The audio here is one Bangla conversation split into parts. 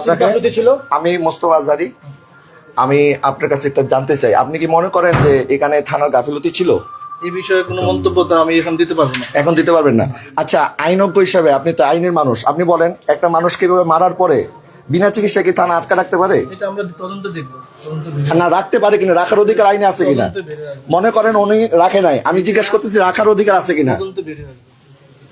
আপনাকে আমি মোস্তফা আজারি। আমি আপনার কাছে একটা জানতে চাই। আপনি কি মনে করেন যে এখানে থানার গাফিলতি ছিল? এই বিষয়ে কোনো মন্তব্য তো আমি এখন দিতে পারব না। এখন দিতে পারবেন না। আচ্ছা আইনজ্ঞ হিসাবে আপনি তো আইনের মানুষ। আপনি বলেন একটা মানুষকে এভাবে মারার পরে বিনা চিকিৎসা কি থানা আটকা রাখতে পারে? এটা আমরা তদন্ত দেখব না রাখতে পারে কিনা রাখার অধিকার আইনে আছে কিনা। মনে করেন উনি রাখে নাই। আমি জিজ্ঞেস করতেছি রাখার অধিকার আছে কিনা? তদন্ত।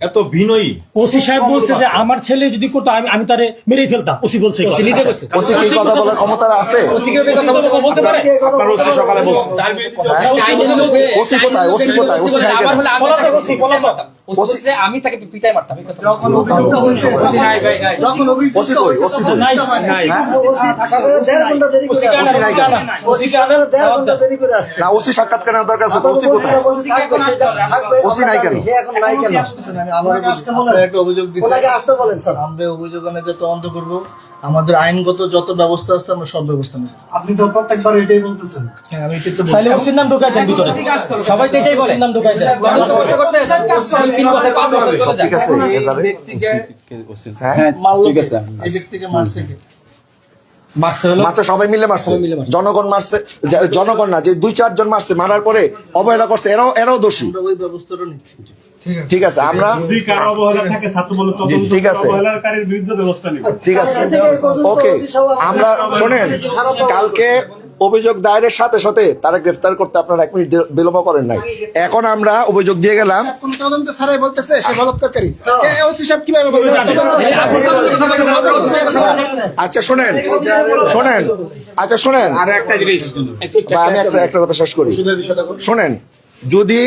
এত বিনয়ী ওসি সাহেব বলছে যে আমার ছেলে যদি করতো আমি আমি তারে মেরে ফেলতাম ওসি বলছে ওসি নিজে বলছে। ওসি কি কথা বলার ক্ষমতা আছে ওসি কি কথা বলতে পারে? আপনার ওসি সকালে বলছে তার বিরুদ্ধে হ্যাঁ? হয়ে- ওসি কোথায়? ওসি কোথায়? ওসি নাই কেন? ওসি, বলো ওসি আমি তাকে পিটাই মারতাম সাক্ষাৎকার দরকার আছে ওসি নাই কেন? এখন নাই কেন? আমি একটা অভিযোগ দিছি আসতে বলেন, স্যার। আমরা অভিযোগ অনুযায়ী তদন্ত করব। আমাদের আইনগত যত ব্যবস্থা আছে আমরা সব ব্যবস্থা নেব। আপনি তো প্রত্যেকবার এটাই বলতেছেন। হ্যাঁ আমি এটা তো তাহলে ওসির নাম ঢুকাই দেন ভিতরে। সবাই তো এটাই বলে। ওসির নাম ঢুকাই দেন। করতে করতে তিন বছর, পাঁচ বছর চলে যায়। ঠিক আছে এই এজারে? ব্যক্তিকে হ্যাঁ? ঠিক আছে। এই ব্যক্তিকে মারছে কে? মারছে সবাই মিলে মারছে। সবাই মিলে মারছে। জনগণ মারছে জনগণ না যে দুই চারজন মারছে মারার পরে অবহেলা করছে এরাও এরাও দোষী। ওই ব্যবস্থাটা নিচ্ছি। ঠিক আছে। আমরা যদি কারও অবহেলা থাকে ছাত্র বলে তদন্ত ঠিক আছে। অবহেলাকারীর বিরুদ্ধে ব্যবস্থা নিবে। ঠিক আছে। ওকে আমরা শোনেন কালকে অভিযোগ দায়েরের সাথে সাথে তারা গ্রেফতার করতে আপনারা এক মিনিট বিলম্ব করেন নাই। এখন আমরা অভিযোগ দিয়ে গেলাম। আচ্ছা শোনেন শোনেন আচ্ছা শোনেন। আর একটা জিনিস বা আমি একটা একটা কথা শেষ করি। শোনেন যদি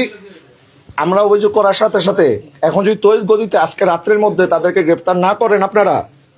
আমরা অভিযোগ করার সাথে সাথে এখন যদি তৈরি গতিতে আজকে রাত্রের মধ্যে তাদেরকে গ্রেফতার না করেন আপনারা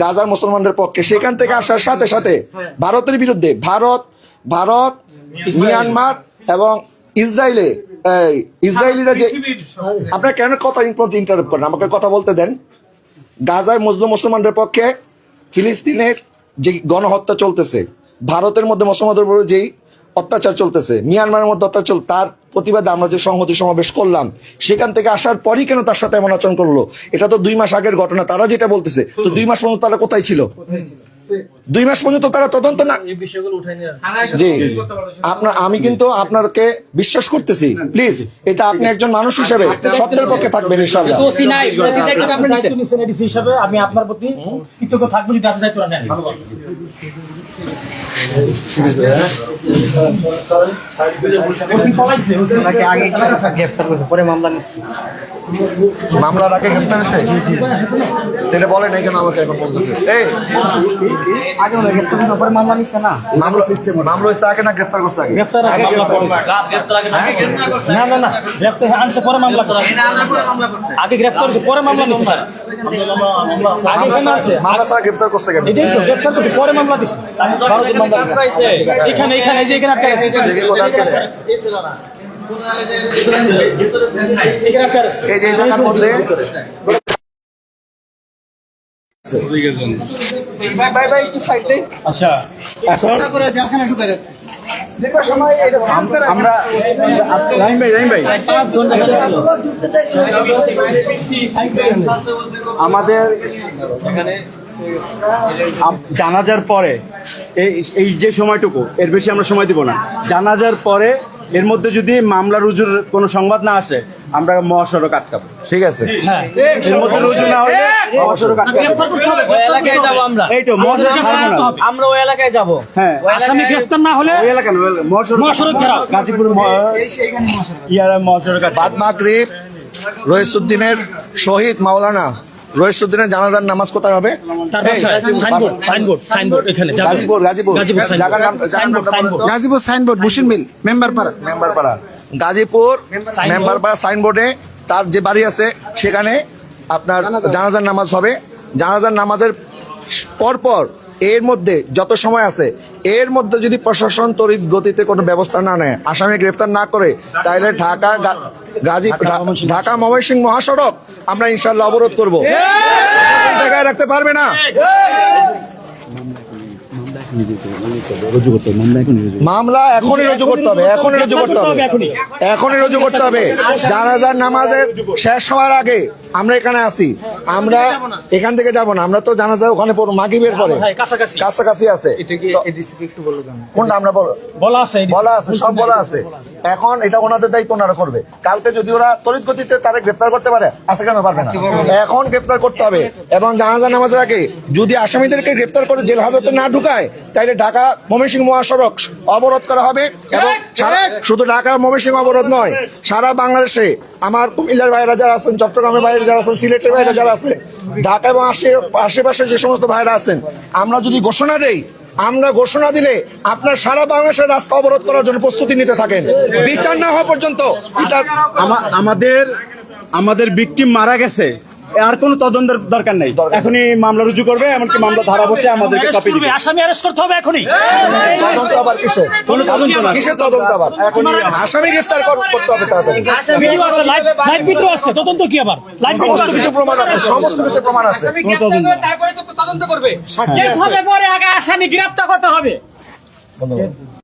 গাজার মুসলমানদের পক্ষে। সেখান থেকে আসার সাথে সাথে ভারতের বিরুদ্ধে ভারত ভারত মিয়ানমার এবং ইসরায়েলে ইসরায়েলিরা যে আপনার কেন কথা ইন্টারাপ্ট করেন? আমাকে কথা বলতে দেন। গাজায় মুসলিম মুসলমানদের পক্ষে ফিলিস্তিনের যে গণহত্যা চলতেছে ভারতের মধ্যে মুসলমানদের উপরে যেই অত্যাচার চলতেছে মিয়ানমারের মধ্যে অত্যাচার তার প্রতিবাদে আমরা যে সংহতি সমাবেশ করলাম, সেখান থেকে আসার পরই কেন তার সাথে এমন আচরণ করল? এটা তো দুই মাস আগের ঘটনা, তারা যেটা বলতেছে, তো দুই মাস পর্যন্ত তারা কোথায় ছিল? দুই মাস পর্যন্ত তারা তদন্ত না জি। আপনার আমি কিন্তু আপনাকে বিশ্বাস করতেছি। প্লিজ এটা আপনি একজন মানুষ হিসেবে সত্যের পক্ষে থাকবেন হিসাবে আমি আপনার প্রতি কৃতজ্ঞ থাকব যদি আপনি দায়িত্ব নেন। পরে মামলা নিচ্ছে মামলার আগে গ্রেফতার হয়েছে? তাহলে বলেন এই কেন আমাকে এখন বলতে এই! আগে ওরা গ্রেফতার করেছে পরে মামলা নিচ্ছে না? মামলা সিস্টেম মামলা হয়েছে আগে না গ্রেফতার করছে আগে? গ্রেফতার আগে মামলা করে। না না না গ্রেফতার আনছে পরে মামলা করে আগে গ্রেফতার হয়েছে পরে মামলা নিছে। আগে কেন আছে? মামলা ছাড়া গ্রেফতার করছে কেন? এটাই তো গ্রেফতার করছে পরে মামলা দিছে। ভারতের মামলা। এখানে এখানে এই যে এখানে একটা আছে। আমাদের আম- জানাজার পরে এই যে সময়টুকু, এর বেশি আমরা সময় দিব না। জানাজার পরে এর মধ্যে যদি মামলা রুজুর কোনো সংবাদ না আসে আমরা মহাসড়ক আটকাবো। ঠিক আছে। হ্যাঁ। এর মধ্যে রুজু না হলে মহাসড়ক আমরা। এই তো মহাসড়ক আমরা ওই এলাকায় যাব। হ্যাঁ। আসামি গ্রেফতার না হলে ওই এলাকা না, মহাসড়ক মহাসড়ক ঘেরাও। গাজীপুর ইয়ারা মহাসড়ক বাদ মাগরিব রহিসুদ্দিনের শহীদ মাওলানা রহিসুদ্দিনের জানাজার নামাজ কোথায় হবে? তার এই, বাসায় সাইনবোর্ড সাইনবোর্ড সাইনবোর্ড এখানে যাবেন। গাজীপুর গাজীপুর গাজীপুর সাইনবোর্ড জায়গার নামটা বলুন সাইনবোর্ড। তো। গাজীপুর সাইনবোর্ড বুশির মিল মেম্বার পাড়া মেম্বার পাড়া গাজীপুর মেম্বার পাড়া সাইনবোর্ডে তার যে বাড়ি আছে সেখানে আপনার জানাজার নামাজ হবে। জানাজার নামাজের পরপর এর মধ্যে যত সময় আছে এর মধ্যে যদি প্রশাসন তড়িৎ গতিতে কোনো ব্যবস্থা না নেয় আসামি গ্রেফতার না করে তাহলে ঢাকা গাজী ঢাকা ময়মনসিংহ মহাসড়ক আমরা ইনশাল্লাহ অবরোধ করব জায়গায় রাখতে পারবে না মামলা এখনই রুজু করতে হবে এখনই রুজু করতে হবে। এখনই রুজু করতে হবে জানাজার নামাজের শেষ হওয়ার আগে আমরা এখানে আছি। আমরা এখান থেকে যাব না। আমরা তো জানা যায় ওখানে পড়ব মাগিবের পরে। হ্যাঁ, কাছাকাছি। কাছাকাছি আছে। কোনটা আমরা বলা আছে বলা আছে সব বলা আছে। এখন এটা ওনাদের দায়িত্ব ওনারা করবে। কালকে যদি ওরা তড়িৎ গতিতে তারা গ্রেফতার করতে পারে আছে কেন পারবে না? এখন গ্রেফতার করতে হবে। এবং জানাজা নামাজের আগে যদি আসামিদেরকে গ্রেফতার করে জেল হাজতে না ঢুকায় তাহলে ঢাকা ময়মনসিংহ মহাসড়ক অবরোধ করা হবে এবং সারা শুধু ঢাকা ময়মনসিংহ অবরোধ নয় সারা বাংলাদেশে আমার কুমিল্লার বাইরে যারা আছেন চট্টগ্রামের বাইরে যারা আছেন সিলেটের বাইরে যারা আছেন ঢাকা এবং আশে- আশেপাশে যে সমস্ত ভাইরা আছেন আমরা যদি ঘোষণা দেই আমরা ঘোষণা দিলে আপনার সারা বাংলাদেশের রাস্তা অবরোধ করার জন্য প্রস্তুতি নিতে থাকেন। বিচার না হওয়া পর্যন্ত এটা আমাদের আমাদের ভিকটিম মারা গেছে। আর কোনো তদন্তের দরকার নেই। এখনই মামলা রুজু করবে এমনকি মামলা ধারা বসে আমাদের অ্যারেস্ট কপি দিবে। আসামি অ্যারেস্ট করতে হবে এখনই। তদন্ত আবার কিসের কোনো তদন্ত না। কিসের তদন্ত আবার? আসামি গ্রেফতার কর- করতে হবে তাড়াতাড়ি। ভিডিও আছে লাইভ লাইভ ভিডিও আছে তদন্ত কি আবার? লাইভ ভিডিও আছে। কিছু প্রমাণ আছে সমস্ত কিছু প্রমাণ আছে। আসামি তারপরে তো তদন্ত করবে। সাক্ষী আছে। পরে আগে আসামি গ্রেফতার করতে হবে। ধন্যবাদ